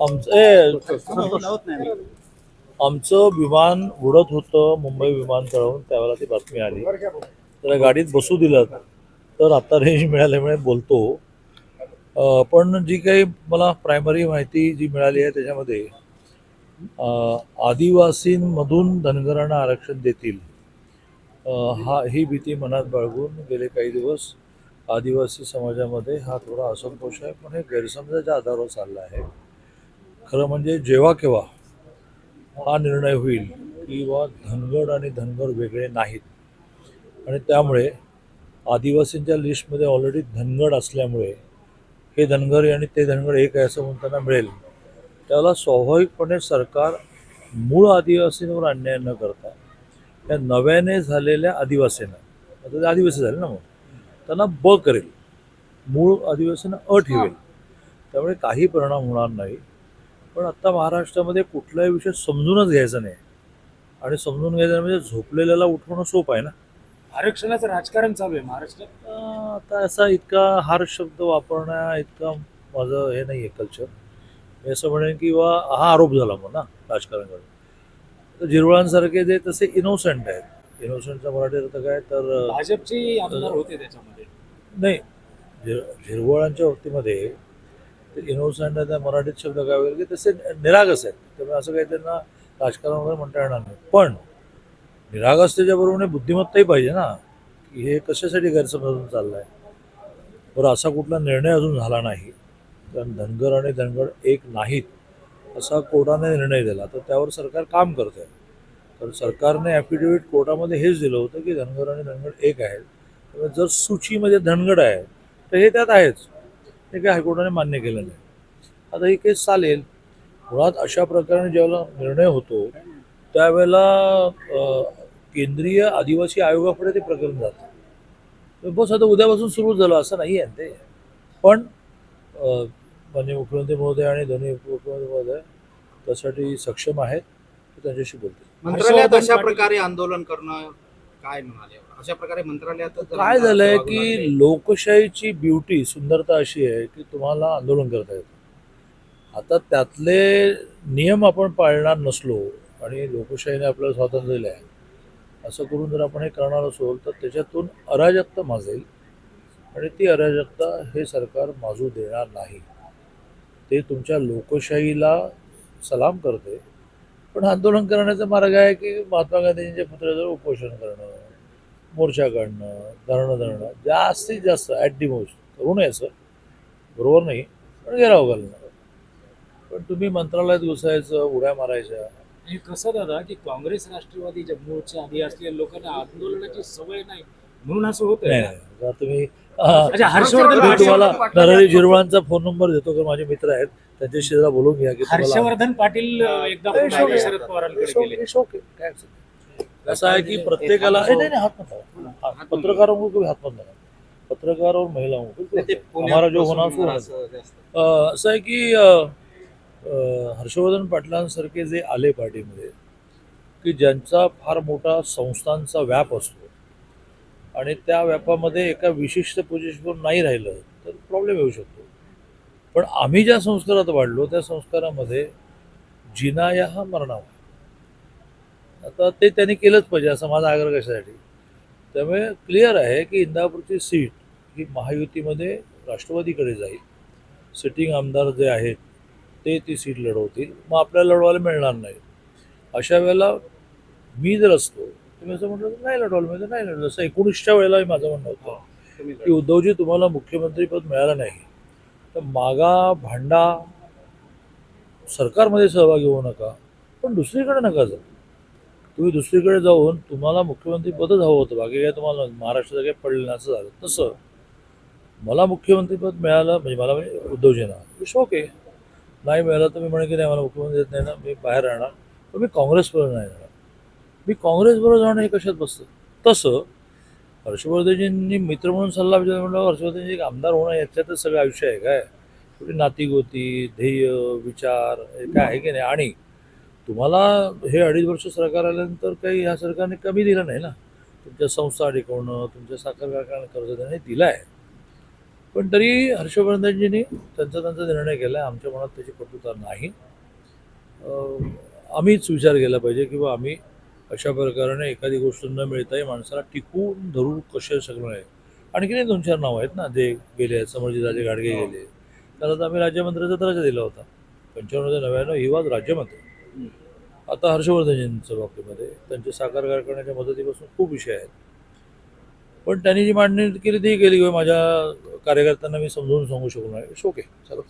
आमचं ए, आमचं विमान उडत होतं मुंबई विमानतळावरून त्यावेळेला ती बातमी आली. तर गाडीत बसू दिलं तर आता रेंज मिळाल्यामुळे बोलतो. पण जी काही मला प्रायमरी माहिती जी मिळाली आहे त्याच्यामध्ये आदिवासींमधून धनगरांना आरक्षण देतील. हा ही भीती मनात बाळगून गेले काही दिवस आदिवासी समाजामध्ये हा थोडा असंतोष आहे पण हे गैरसमजाच्या आधारावर चालला आहे. खरं म्हणजे जेव्हा केव्हा हा निर्णय होईल की बा धनगड आणि धनगर वेगळे नाहीत. आणि त्यामुळे आदिवासींच्या लिस्टमध्ये ऑलरेडी धनगड असल्यामुळे हे धनगर आणि ते धनगड एक आहे असं म्हणताना मिळेल. त्याला स्वाभाविकपणे सरकार मूळ आदिवासींवर अन्याय न करता त्या नव्याने झालेल्या आदिवासींना आता ते आदिवासी झाले ना मग? त्यांना ब करेल. मूळ आदिवासींना अ ठेवेल. त्यामुळे काही परिणाम होणार नाही. पण आत्ता महाराष्ट्रामध्ये कुठलाही विषय समजूनच घ्यायचा नाही. आणि समजून घ्यायचं म्हणजे झोपलेल्याला उठवणं सोपं आहे ना. आरक्षणाचं राजकारण चालू आहे. महाराष्ट्रात आता असा इतका हार शब्द वापरण्या इतका माझं हे नाही आहे कल्चर मी असं म्हणेन की बा हा आरोप झाला मग ना राजकारण करून. तर झिरवळांसारखे जे तसे इनोसंट आहेत इनोसंटचा मराठी अर्थ काय तर भाजपचे आमदार होते त्याच्यामध्ये. नाही झिर झिरवळांच्या बाबतीमध्ये ते इनोसंट त्या मराठीत शब्द काय वगैरे की तसे निरागस आहेत. त्यामुळे असं काही त्यांना राजकारण वगैरे म्हणता येणार नाही. पण निरागसतेच्या बरोबरने बुद्धिमत्ताही पाहिजे ना की हे कशासाठी गैरसमजून चाललं आहे बरं असा कुठला निर्णय अजून झाला नाही. कारण धनगर आणि धनगर एक नाहीत असा कोर्टाने निर्णय दिला. तर त्यावर सरकार काम करत आहे तर सरकारने ॲफिडेव्हिट कोर्टामध्ये हेच दिलं होतं की धनगर आणि धनगड एक आहेत. त्यामुळे जर सूचीमध्ये धनगड आहे तर हे त्यात आहेच. हे काय हायकोर्टाने मान्य केलं नाही. आता ही केस चालेल. मुळात अशा प्रकारे ज्यावेळेला निर्णय होतो त्यावेळेला केंद्रीय आदिवासी आयोगाकडे ते प्रकरण जातं. बस आता उद्यापासून सुरू झालं असं नाही आहे ते. पण माननीय मुख्यमंत्री महोदय आणि दोन्ही उपमुख्यमंत्री महोदय त्यासाठी सक्षम आहेत. त्यांच्याशी बोलतील मंत्रालयात अशा प्रकारे आंदोलन करणं काय म्हणाले? अशा प्रकारे मंत्रालयात काय झालंय की लोकशाहीची ब्युटी सुंदरता अशी आहे की तुम्हाला आंदोलन करता येतं. आता त्यातले नियम आपण पाळणार नसलो आणि लोकशाहीने आपल्याला स्वातंत्र्य दिलं आहे असं करून जर आपण हे करणार असो तर त्याच्यातून अराजकता माजेल आणि ती अराजकता हे सरकार माजू देणार नाही. ते तुमच्या लोकशाहीला सलाम करते पण आंदोलन करण्याचा मार्ग आहे की महात्मा गांधींच्या पुतळ्याजवळ उपोषण करणं मोर्चा काढणं धरणं धरणं. जास्तीत जास्त ॲट दी मोस्ट करू नये असं. बरोबर नाही पण गेराव घालणं. पण तुम्ही मंत्रालयात घुसायचं उड्या मारायच्या. आणि कसं दादा की काँग्रेस राष्ट्रवादी जम्मूच्या आधी असलेल्या लोकांना आंदोलनाची सवय नाही म्हणून असं होत नाही तुम्ही हा, हर्षवर्धन तुम्हाला नरहरी झिरवाळांचा फोन नंबर देतो कारण माझे मित्र आहेत. त्यांच्याशी जरा बोलून घ्या की तुम्हाला हर्षवर्धन पाटील एकदा It's पुन्हा okay. शरद पवारांकडे It's okay, गेले it's okay. काय अडचण नाही. कसं आहे की प्रत्येकाला ए, नाही नाही हात मत लावा. हात- पत्रकारों को कभी हात मत लगा पत्रकार और महिलाओं को बिल्कुल हमारा जो. अ, असं आहे की अ, अ, हर्षवर्धन पाटलांसारखे जे आले पार्टीमध्ये की ज्यांचा फार मोठा संस्थांचा व्याप असतो आणि त्या व्यापामध्ये एका विशिष्ट पोझिशनवर नाही राहिलं तर प्रॉब्लेम येऊ शकतो पण आम्ही ज्या संस्कारात वाढलो त्या संस्कारामध्ये जिनाया हा मरणावा आता ते त्यांनी केलंच पाहिजे असा माझा आग्रह कशासाठी? त्यामुळे क्लिअर आहे की इंदापूरची सीट ही महायुतीमध्ये राष्ट्रवादीकडे जाईल. सिटिंग आमदार जे आहेत ते ती सीट लढवतील. मग आपल्याला लढवायला मिळणार नाही. अशा वेळेला मी जर असतो तर मी असं म्हटलं तर नाही लढवायला मिळतं नाही लढवलं असं एकोणीसच्या वेळेला माझं म्हणणं होतं की उद्धवजी तुम्हाला मुख्यमंत्रीपद मिळालं नाही. तर मागा भांडा सरकारमध्ये सहभागी होऊ नका पण दुसरीकडे नका जाऊ. तुम्ही दुसरीकडे जाऊन तुम्हाला मुख्यमंत्रीपदच हवं होतं बाकी काय तुम्हाला महाराष्ट्राचं काही पडलं नाही असं झालं. तसं मला मुख्यमंत्रीपद मिळालं म्हणजे मला म्हणजे उद्धवजींना इट्स ओके नाही मिळालं तर मी म्हणे की नाही मला मुख्यमंत्री देत नाही ना मी बाहेर राहणार. पण मी काँग्रेसबरोबर नाही राहणार. मी काँग्रेसबरोबर जाणं हे कशात बसतं? तसं हर्षवर्धनजींनी मित्र म्हणून सल्ला विचार म्हणलं हर्षवर्धनजी एक आमदार होणं याच्यातच सगळं आयुष्य आहे काय? कुठे नातीगोती ध्येय विचार हे काय आहे की नाही? आणि तुम्हाला हे अडीच वर्ष सरकार आल्यानंतर काही ह्या सरकारने कमी दिलं नाही ना? तुमच्या संस्था टिकवणं तुमच्या साखर कारखाना कर्ज देणं हे दिलं आहे पण तरी हर्षवर्धनजींनी त्यांचा त्यांचा निर्णय केला आमच्या मनात त्याची कटुता नाही. आम्हीच विचार केला पाहिजे किंवा आम्ही अशा प्रकारे एखादी गोष्ट न मिळताही माणसाला टिकवून धरू कसे शकलो नाही आणखीनही दोन चार नावं आहेत ना जे गेले आहेत समर्जितराजे गाडगे गेले. त्याला तर आम्ही राज्यमंत्र्याचा दर्जा दिला होता. पंच्याण्णव ते नव्याण्णव ही वाज राज्यमंत्री. आता हर्षवर्धनजींच्या बाबतीमध्ये त्यांच्या साखर कारखान्याच्या मदतीपासून खूप विषय आहेत. पण त्यांनी जी मांडणी केली ती केली. किंवा माझ्या कार्यकर्त्यांना मी समजावून सांगू शकलो नाही. ओके चलो.